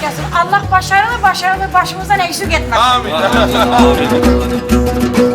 gelsin. Allah başarılı başarılı başımıza ne eksik etmez. Amin. Amin.